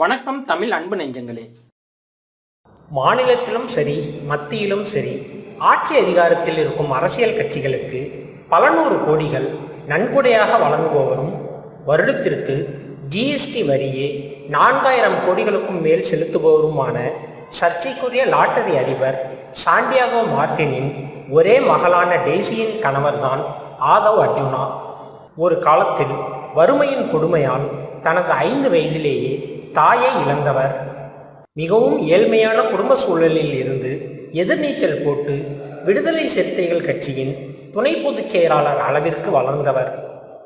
வணக்கம் தமிழ் அன்பு நெஞ்சங்களே. மாநிலத்திலும் சரி மத்தியிலும் சரி ஆட்சி அதிகாரத்தில் இருக்கும் அரசியல் கட்சிகளுக்கு பல நூறு கோடிகள் நன்கொடையாக வழங்குபவரும் வருடத்திற்கு ஜிஎஸ்டி வரியே நான்காயிரம் கோடிகளுக்கும் மேல் செலுத்துபவருமான சர்ச்சைக்குரிய லாட்டரி அதிபர் சாண்டியாகோ மார்டினின் ஒரே மகளான டெய்சியின் கணவர்தான் ஆதவ் அர்ஜுனா. ஒரு காலத்தில் வறுமையின் கொடுமையால் தனது ஐந்து வயதிலேயே தாயை இழந்தவர். மிகவும் ஏழ்மையான குடும்ப சூழலில் இருந்து எதிர்நீச்சல் போட்டு விடுதலை சிறுத்தைகள் கட்சியின் துணை பொதுச் செயலாளர் அளவிற்கு வளர்ந்தவர்.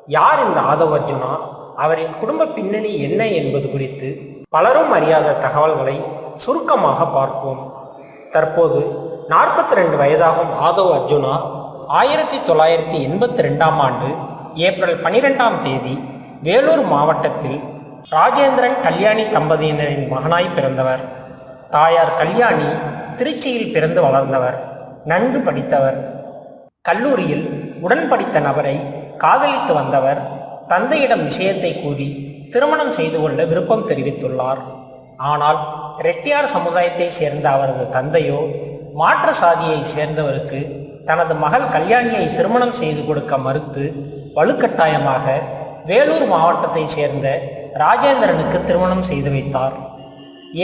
யார் இந்த ஆதவ் அர்ஜுனா? அவரின் குடும்ப பின்னணி என்ன என்பது குறித்து பலரும் அறியாத தகவல்களை சுருக்கமாக பார்ப்போம். தற்போது நாற்பத்தி ரெண்டு வயதாகும் ஆதவ் அர்ஜுனா ஆயிரத்தி தொள்ளாயிரத்தி எண்பத்தி ரெண்டாம் ஆண்டு ஏப்ரல் பனிரெண்டாம் தேதி வேலூர் மாவட்டத்தில் ராஜேந்திரன் கல்யாணி தம்பதியினரின் மகனாய் பிறந்தவர். தாயார் கல்யாணி திருச்சியில் பிறந்து வளர்ந்தவர். நன்கு படித்தவர். கல்லூரியில் உடன் படித்த நபரை காதலித்து வந்தவர். தந்தையிடம் விஷயத்தை கூறி திருமணம் செய்து கொள்ள விருப்பம் தெரிவித்துள்ளார். ஆனால் ரெட்டியார் சமுதாயத்தை சேர்ந்த அவரது தந்தையோ மாற்று சாதியை சேர்ந்தவருக்கு தனது மகள் கல்யாணியை திருமணம் செய்து கொடுக்க மறுத்து வலுக்கட்டாயமாக வேலூர் மாவட்டத்தை சேர்ந்த ராஜேந்திரனுக்கு திருமணம் செய்து வைத்தார்.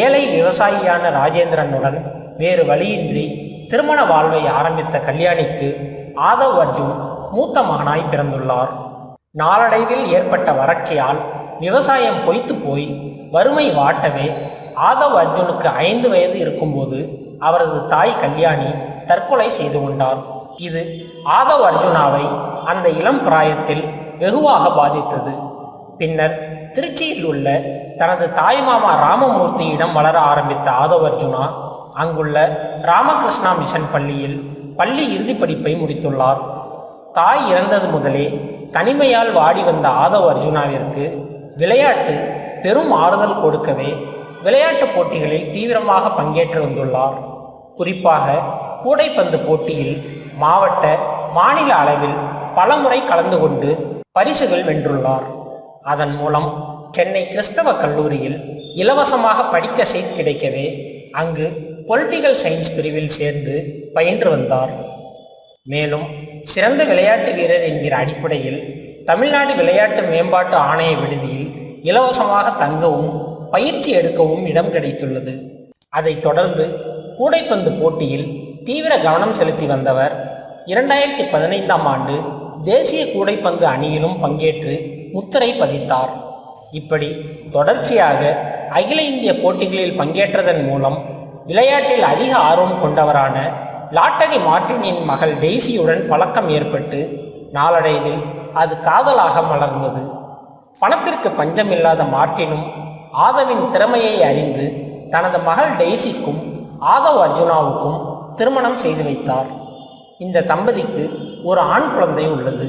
ஏழை விவசாயியான ராஜேந்திரனுடன் வேறு வழியின்றி திருமண வாழ்வை ஆரம்பித்த கல்யாணிக்கு ஆதவ் அர்ஜுன் மூத்த மகனாய் பிறந்துள்ளார். நாளடைவில் ஏற்பட்ட வறட்சியால் விவசாயம் பொய்த்து போய் வறுமை வாட்டவே ஆதவ் அர்ஜுனுக்கு ஐந்து வயது இருக்கும்போது அவரது தாய் கல்யாணி தற்கொலை செய்து கொண்டார். இது ஆதவ் அர்ஜுனாவை அந்த இளம் பிராயத்தில் வெகுவாக பாதித்தது. பின்னர் திருச்சியில் உள்ள தனது தாய்மாமா ராமமூர்த்தியிடம் வளர ஆரம்பித்த ஆதவ் அர்ஜுனா அங்குள்ள ராமகிருஷ்ணா மிஷன் பள்ளியில் பள்ளி இறுதிப் படிப்பை முடித்துள்ளார். தாய் இறந்தது முதலே தனிமையால் வாடி வந்த ஆதவ் அர்ஜுனாவிற்கு விளையாட்டு பெரும் ஆறுதல் கொடுக்கவே விளையாட்டுப் போட்டிகளில் தீவிரமாக பங்கேற்று வந்துள்ளார். குறிப்பாக கூடைப்பந்து போட்டியில் மாவட்ட மாநில அளவில் பலமுறை கலந்து கொண்டு பரிசுகள் வென்றுள்ளார். அதன் மூலம் சென்னை கிறிஸ்தவ கல்லூரியில் இலவசமாக படிக்க சீட் கிடைக்கவே அங்கு பொலிட்டிக்கல் சயின்ஸ் பிரிவில் சேர்ந்து பயின்று வந்தார். மேலும் சிறந்த விளையாட்டு வீரர் என்கிற அடிப்படையில் தமிழ்நாடு விளையாட்டு மேம்பாட்டு ஆணைய விடுதியில் இலவசமாக தங்கவும் பயிற்சி எடுக்கவும் இடம் கிடைத்துள்ளது. அதைத் தொடர்ந்து கூடைப்பந்து போட்டியில் தீவிர கவனம் செலுத்தி வந்தவர் இரண்டாயிரத்தி பதினைந்தாம் ஆண்டு தேசிய கூடைப்பந்து அணியிலும் பங்கேற்று முத்திரை பதித்தார். இப்படி தொடர்ச்சியாக அகில இந்திய போட்டிகளில் பங்கேற்றதன் மூலம் விளையாட்டில் அதிக ஆர்வம் கொண்டவரான லாட்டரி மார்டினின் மகள் டெய்சியுடன் பழக்கம் ஏற்பட்டு நாளடைவில் அது காதலாக மலர்ந்தது. பணத்திற்கு பஞ்சமில்லாத மார்ட்டினும் ஆதவின் திறமையை அறிந்து தனது மகள் டெய்சிக்கும் ஆதவ் அர்ஜுனாவுக்கும் திருமணம் செய்து வைத்தார். இந்த தம்பதிக்கு ஒரு ஆண் குழந்தை உள்ளது.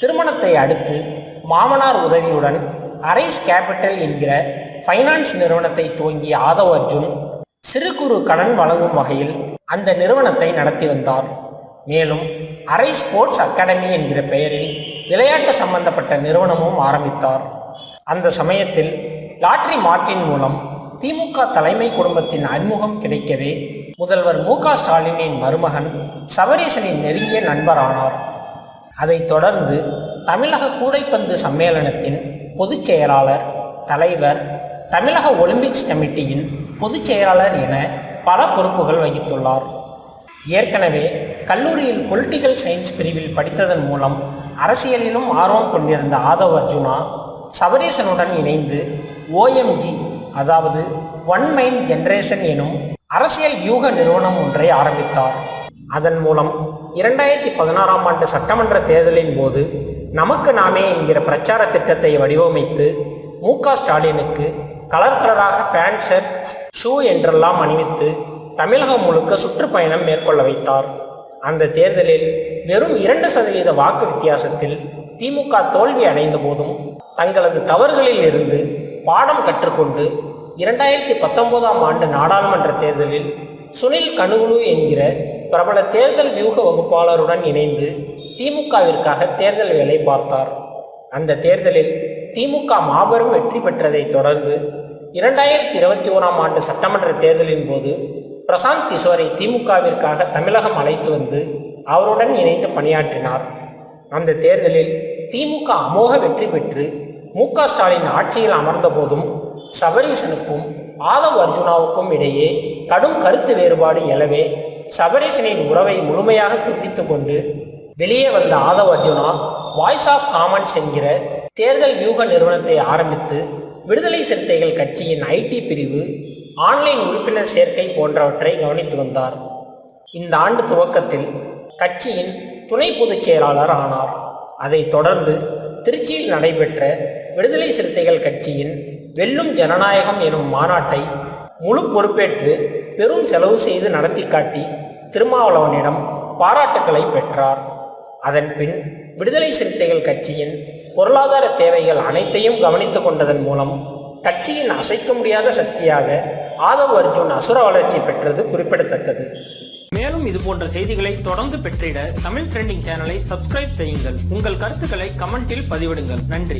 திருமணத்தை அடுத்து மாமனார் உதவியுடன் அரைஸ் கேபிட்டல் என்கிற ஃபைனான்ஸ் நிறுவனத்தை துவங்கிய ஆதவ் அர்ஜுன் சிறு குறு கடன் வழங்கும் வகையில் அந்த நிறுவனத்தை நடத்தி வந்தார். மேலும் அரை ஸ்போர்ட்ஸ் அகாடமி என்கிற பெயரில் விளையாட்டு சம்பந்தப்பட்ட நிறுவனமும் ஆரம்பித்தார். அந்த சமயத்தில் லாட்ரி மார்ட்டின் மூலம் திமுக தலைமை குடும்பத்தின் அறிமுகம் கிடைக்கவே முதல்வர் மு க ஸ்டாலினின் மருமகன் சபரீசனின் நெருங்கிய நண்பரானார். அதைத் தொடர்ந்து தமிழக கூடைப்பந்து சம்மேளனத்தின் பொதுச் செயலாளர் தலைவர் தமிழக ஒலிம்பிக்ஸ் கமிட்டியின் பொதுச் செயலாளர் என பல பொறுப்புகள் வகித்துள்ளார். ஏற்கனவே கல்லூரியில் பொலிட்டிக்கல் சயின்ஸ் பிரிவில் படித்ததன் மூலம் அரசியலிலும் ஆர்வம் கொண்டிருந்த ஆதவ் அர்ஜுனா சபரீசனுடன் இணைந்து ஓஎம்ஜி அதாவது ஒன் மைண்ட் ஜென்ரேஷன் எனும் அரசியல் வியூக நிறுவனம் ஒன்றை ஆரம்பித்தார். அதன் மூலம் இரண்டாயிரத்தி பதினாறாம் ஆண்டு சட்டமன்ற தேர்தலின் போது நமக்கு நாமே என்கிற பிரச்சார திட்டத்தை வடிவமைத்து மு க ஸ்டாலினுக்கு கலர் கலராக பேண்ட் ஷர்ட் ஷூ என்றெல்லாம் அணிவித்து தமிழகம் முழுக்க சுற்றுப்பயணம் மேற்கொள்ள வைத்தார். அந்த தேர்தலில் வெறும் இரண்டு சதவீத வாக்கு வித்தியாசத்தில் திமுக தோல்வி அடைந்த போதும் தங்களது தவறுகளில் இருந்து பாடம் கற்றுக்கொண்டு இரண்டாயிரத்தி பத்தொன்பதாம் ஆண்டு நாடாளுமன்ற தேர்தலில் சுனில் கனுகுலு என்கிற பிரபல தேர்தல் வியூக வகுப்பாளருடன் இணைந்து திமுகவிற்காக தேர்தல் வேலை பார்த்தார். அந்த தேர்தலில் திமுக மாபெரும் வெற்றி பெற்றதைத் தொடர்ந்து இரண்டாயிரத்தி இருபத்தி ஓராம் ஆண்டு சட்டமன்ற தேர்தலின் போது பிரசாந்த் கிஷோரை திமுகவிற்காக தமிழகம் அழைத்து வந்து அவருடன் இணைந்து பணியாற்றினார். அந்த தேர்தலில் திமுக அமோக வெற்றி பெற்று மு ஸ்டாலின் ஆட்சியில் அமர்ந்த போதும் சபரீசனுக்கும் ஆதவ் அர்ஜுனாவுக்கும் இடையே கடும் கருத்து வேறுபாடு எழவே சபரீசனின் உறவை முழுமையாக துண்டித்துக் கொண்டு வெளியே வந்த Aadhav Arjuna voice of commons என்கிற தேர்தல் வியூக நிறுவனத்தை ஆரம்பித்து விடுதலை சிறுத்தைகள் கட்சியின் ஐடி பிரிவு ஆன்லைன் உறுப்பினர் சேர்க்கை போன்றவற்றை கவனித்து வந்தார். இந்த ஆண்டு துவக்கத்தில் கட்சியின் துணை பொதுச் செயலாளர் ஆனார். அதைத் தொடர்ந்து திருச்சியில் நடைபெற்ற விடுதலை சிறுத்தைகள் கட்சியின் வெல்லும் ஜனநாயகம் எனும் மாநாட்டை முழு பொறுப்பேற்று பெரும் செலவு செய்து நடத்தி காட்டி திருமாவளவனிடம் பாராட்டுக்களை பெற்றார். அதன் பின் விடுதலை சிறுத்தைகள் கட்சியின் பொருளாதார தேவைகள் அனைத்தையும் கவனித்துக் கொண்டதன் மூலம் கட்சியின் அசைக்க முடியாத சக்தியாக ஆதவ் அர்ஜுன் அசுர வளர்ச்சி பெற்றது குறிப்பிடத்தக்கது. மேலும் இது போன்ற செய்திகளை தொடர்ந்து பெற்றிட தமிழ் ட்ரெண்டிங் சேனலை சப்ஸ்கிரைப் செய்யுங்கள். உங்கள் கருத்துக்களை கமெண்டில் பதிவிடுங்கள். நன்றி.